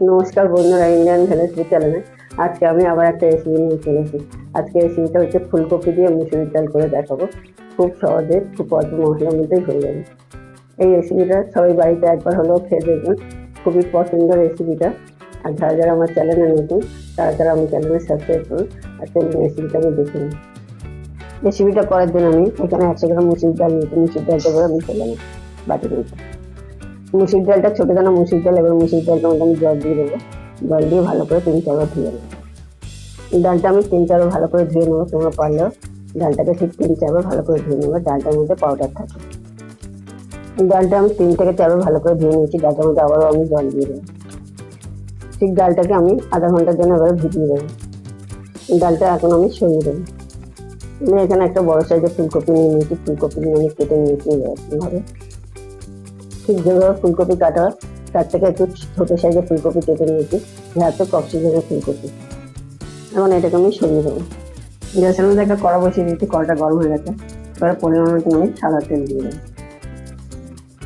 নমস্কার বন্ধুরা ইন্ডিয়ান ভেলেসবি চ্যানেলে আজকে আমি আবার একটা রেসিপি নিয়ে চলেছি আজকে রেসিপিটা হচ্ছে ফুলকপি দিয়ে মুসুরির ডাল করে দেখাবো। খুব সহজে, খুব অল্প মশলার মধ্যেই হয়ে যাবে। এই রেসিপিটা সবাই বাড়িতে একবার হলেও খেয়ে দেখবেন। খুবই পছন্দের রেসিপিটা আর যারা যারা আমার চ্যানেলে নতুন, তারা তারা আমার চ্যানেলে সাবস্ক্রাইব করুন আর চলুন রেসিপিটা আমি দেখে নিই রেসিপিটা করার জন্য আমি এখানে একশো গ্রাম মুসুরির ডাল নিয়েছি মুসুরির ডালটা করে আমি ফেলাম বাটি নিয়েছি মুসুর ডালটা ছোটো দানা মুসুর ডাল এবার মুসুর ডালটা মধ্যে আমি জল দিয়ে দেবো। জল দিয়ে ভালো করে তিন চারবার ধুয়ে নেব। ডালটা আমি তিন চারবার ভালো করে ধুয়ে নেব তোমরা পারলেও। ডালটাকে ঠিক তিন চারবার ভালো করে ধুয়ে নেব, ডালটার মধ্যে পাউডার থাকে। ডালটা আমি তিন থেকে চারবার ভালো করে ধুয়ে নিয়েছি, ডালটার মধ্যে আবারও আমি জল দিয়ে দেবো। ঠিক ডালটাকে আমি আধা ঘণ্টার জন্য এবারে ভিজিয়ে দেবো। ডালটা এখন আমি সরিয়ে দেবো। আমি এখানে একটা বড় সাইজের ফুলকপি নিয়ে নিয়েছি, ফুলকপি নিয়ে আমি কেটে নিয়েছি এভাবে ঠিক যেভাবে ফুলকপি কাটা হয়, তার থেকে একটু ছোট সাইজের ফুলকপি কেটে নিয়েছি। যাতে অক্সিজেনের ফুলকপি। এখন এটাকে আমি সরিয়ে দেবো। গ্যাসের মধ্যে একটা কড়া বসিয়ে দিয়েছি, কড়াটা গরম হয়ে গেছে। এবার পরিমাণ মতো আমি সাদা তেল দিয়ে দেবো।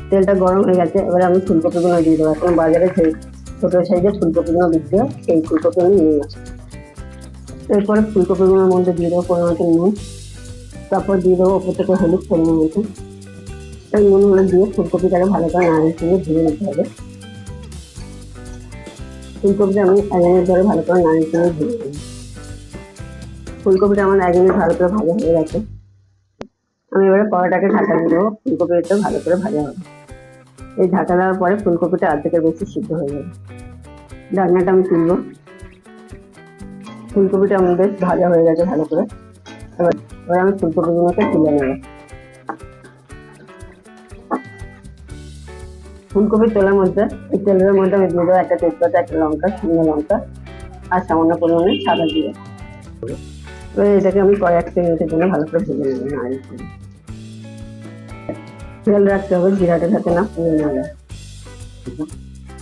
তেলটা গরম হয়ে গেছে, এবার আমি ফুলকপিগুলো দিয়ে দেবো। এখন বাজারে সেই ছোট সাইজের ফুলকপিগুলো বিক্রি হয়, সেই ফুলকপি আমি নিয়ে আসি এরপরে ফুলকপিগুলোর মধ্যে দিয়ে দেবো পরিমাণ মতো নুন তারপর দিয়ে দেবো ওপর থেকে হলুদ পরিমাণ মতো এই নুনগুলো দিয়ে ফুলকপিটাকে ভালো করে নাড়িয়ে দিয়ে ধুয়ে নিতে হবে। ফুলকপিটা আমি এক ধরে ভালো করে নাড়িয়ে দিয়ে ধুয়ে নেব ফুলকপিটা আমার এক ভালো করে ভাজা হয়ে গেছে। আমি এবারে কড়াটাকে ঢাকা দিয়ে দেবো ফুলকপিটা ভালো করে ভাজা হবে। এই ঢাকা দেওয়ার পরে ফুলকপিটা অর্ধেকের বেশি সিদ্ধ হয়ে যাবে। ঢাকনাটা আমি তুলবো। ফুলকপিটা আমার বেশ ভাজা হয়ে গেছে ভালো করে। এবার এবার আমি ফুলকপিগুলোকে তুলে নেব। ফুলকপির তেলের মধ্যে, এই তেলের মধ্যে আমি দিয়ে দেবো একটা তেজপাতা, একটা লঙ্কা, শুকনো লঙ্কা, আর সামান্য পরিমাণে সাদা দিয়ে এবার এটাকে আমি কয়েক মিনিটের জন্য ভালো করে ভেজে নেব করে খেয়াল রাখতে হবে, জিরাটা যাতে না পুড়ে না যায়।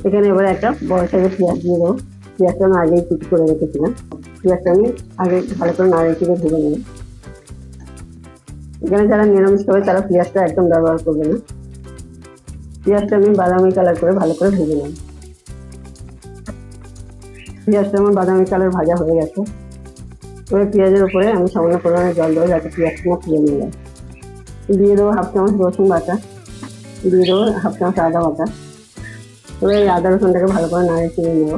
এখানে এবার একটা বড় সাইজের পেঁয়াজ দিয়ে দেবো। পেঁয়াজটা আমি আগেই কুচি করে রেখেছিলাম। পেঁয়াজটা আমি আগে ভালো করে নাড়িয়ে চিড়ে ভেজে নেব। এখানে যারা নিরামিষ খাবে, তারা পেঁয়াজটা একদম ব্যবহার করবে না। পেঁয়াজটা আমি বাদামি কালার করে ভালো করে ভেজে নেব। পেঁয়াজটা আমার বাদামি কালার ভাজা হয়ে গেছে। এবার পেঁয়াজের উপরে আমি সামান্য পরিমাণে জল দেবো যাতে পেঁয়াজটা ফুলে নিয়ে যায়। দিয়ে দেবো হাফ চামচ রসুন বাটা। দিয়ে দেবো হাফ চামচ আদা বাটা। এবার এই আদা রসুনটাকে ভালো করে নাড়িয়ে চিনে নেব।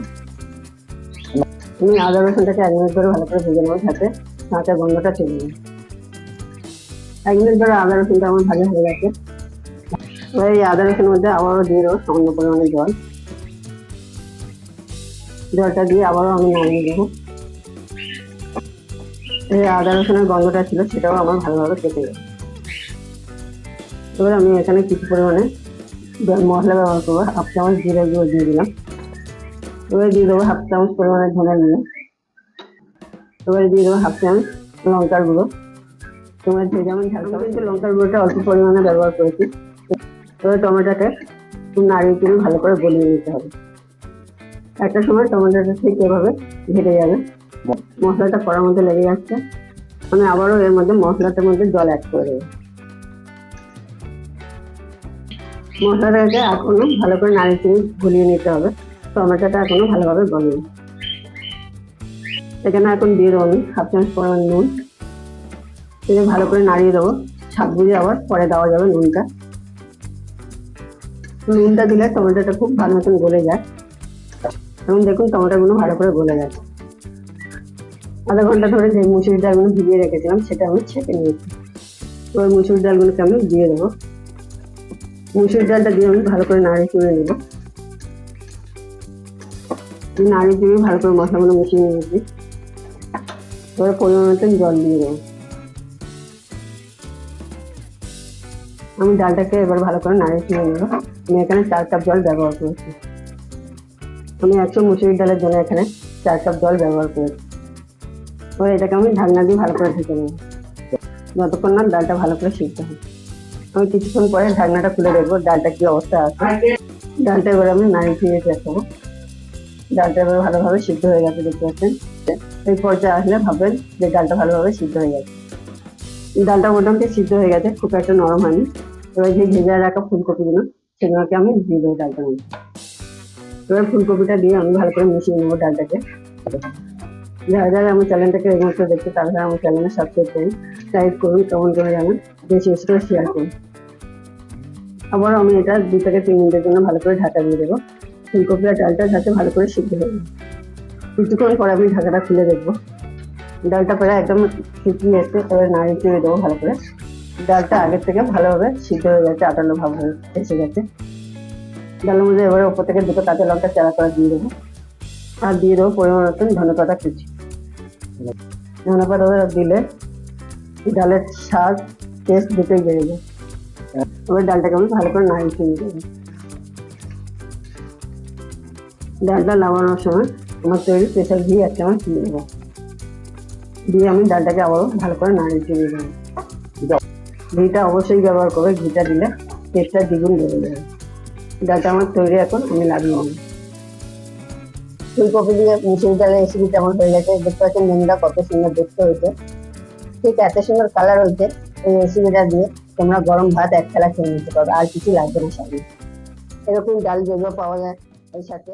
আমি আদা রসুনটাকে এক মিনিট ধরে ভালো করে ভেজে নেব যাতে কাঁচা গন্ধটা চলে যায়। এক মিনিট ধরে আদা রসুনটা আমার ভাজা হয়ে গেছে। এই আদা রসুনের মধ্যে আবারও দিয়ে দেবো সামান্য পরিমাণে জল। জলটা দিয়ে আবারও আমি নামিয়ে দেবো এই আদা রসুনের গন্ধটা ছিল সেটাও আমার ভালোভাবে কেটে যাবে এবার আমি এখানে কিছু পরিমাণে মশলা ব্যবহার করব, হাফ চামচ জিরে গুঁড়ো দিয়ে দিলাম। এবার দিয়ে দেবো হাফ চামচ পরিমাণে ধনে গুঁড়ো। এবারে দিয়ে দেবো হাফ চামচ লঙ্কার গুঁড়ো। তোমার যে যেমন ঝাল কিন্তু লঙ্কার গুঁড়োটা অল্প পরিমাণে ব্যবহার করেছি। এবার টমেটোটা নাড়িয়ে চিনি ভালো করে গলিয়ে নিতে হবে। একটা সময় টমেটোটা ঠিক এভাবে ঘেটে যাবে। মশলাটা করার মধ্যে লেগে যাচ্ছে। আমি আবারও এর মধ্যে মশলাটার মধ্যে জল অ্যাড করে দেবো। মশলাটাকে এখনও ভালো করে নাড়িয়ে চিনি গলিয়ে নিতে হবে। টমেটোটা এখনও ভালোভাবে গলিয়ে এখানে এখন দিয়ে দেবো আমি হাফ চামচ পরিমাণ নুন। এটা ভালো করে নাড়িয়ে দেবো। ছাপ বুঝে আবার পরে দেওয়া যাবে নুনটা। নুনটা দিলে টমেটোটা খুব ভালো মতন গলে যায়। এবং দেখুন টমেটোগুলো ভালো করে গলে গেছে। আধা ঘণ্টা ধরে যে মুসুরি ডালগুলো ভিজিয়ে রেখেছিলাম, সেটা আমি ছেঁকে নিয়েছি। ওই মুসুরি ডালগুলোকে আমি দিয়ে দেবো। মুসুরি ডালটা দিয়ে আমি ভালো করে নাড়িয়ে চুড়ে নেব। নাড়িয়ে চুড়ে ভালো করে মশলাগুলো মিশিয়ে নিয়েছি। এবার পরিমাণ মতন জল দিয়ে দেবো। আমি ডালটাকে এবার ভালো করে নাড়িয়ে নিয়ে নেব। আমি এখানে চার কাপ জল ব্যবহার করেছি। আমি একশো মুসুরির ডালের জন্য এখানে চার কাপ জল ব্যবহার করেছি। এবার এটাকে আমি ঢাকনা দিয়ে ভালো করে ঢেকে নেব। যতক্ষণ না ডালটা ভালো করে সিদ্ধ হয়। আমি কিছুক্ষণ পরে ঢাকনাটা খুলে দেখব ডালটা কি অবস্থা আছে। ডালটা এবার আমি নাড়িয়ে ফিরে দেখাবো। ডালটা এবার ভালোভাবে সিদ্ধ হয়ে গেছে, দেখতে পাচ্ছেন? এই পর্যায়ে আসলে ভাববেন যে ডালটা ভালোভাবে সিদ্ধ হয়ে গেছে। ডালটা মোটামুটি সিদ্ধ হয়ে গেছে, খুব একটা নরম হয়নি। এবার যে ভেজে রাখা ফুলকপিগুলো সেগুলোকে আমি দিয়ে দেবো ডালটার মধ্যে। এবার ফুলকপিটা দিয়ে আমি ভালো করে মিশিয়ে নেব ডালটাকে। যারা যারা আমার চ্যানেলটাকে এই মুহূর্তে দেখতে তারা আমার চ্যানেলে সাবস্ক্রাইব করুন লাইক করুন কমেন্ট করে জানান, বেশি বেশি করে শেয়ার করুন। আবার আমি এটা দু থেকে তিন মিনিটের জন্য ভালো করে ঢাকা দিয়ে দেবো। ফুলকপি আর ডালটা যাতে ভালো করে সিদ্ধ হয়ে কিছুক্ষণ পরে আমি ঢাকাটা খুলে দেখব। ডালটা প্রায় একদম শুকিয়ে এসছে এবার নাড়ি চেড়ে দেবো ভালো করে। ডালটা আগের থেকে ভালোভাবে সিদ্ধ হয়ে গেছে আটালো ভাব হয়ে এসে গেছে। ডালের মধ্যে এবারে ওপর থেকে দুটো কাঁচা লঙ্কা চারা করে দিয়ে দেবো। আর দিয়ে দেবো পরিমাণ মতন ধনে পাতা কুচি। ধনে পাতা দিলে ডালের স্বাদ টেস্ট দুটোই বেড়ে যায়। এবার ডালটাকে আমি ভালো করে নাড়িয়ে চিনি দেবো। ডালটা নামানোর সময় আমার তৈরি স্পেশাল ঘি এক চামচ দিয়ে দেবো। দিয়ে আমি ডালটাকে আবারও ভালো করে নাড়িয়ে চিনি দেবো ঘিটা অবশ্যই ব্যবহার করবে, ঘিটা দিলে টেস্টটা দ্বিগুণ বেড়ে যাবে। ডালটা আমার তৈরি এখন, আমি লাগিয়ে নেব ফুলকপি দিয়ে মিশিয়ে ডালের রেসিপিটা আমার হয়ে গেছে। দেখতে পাচ্ছেন মেনুটা কত সুন্দর দেখতে হয়েছে। ঠিক এত সুন্দর কালার হয়েছে, এই রেসিপিটা দিয়ে তোমরা গরম ভাত এক খেলা খেয়ে নিতে পারবে, আর কিছু লাগবে না সঙ্গে এরকম ডাল যেগুলো পাওয়া যায়, এর সাথে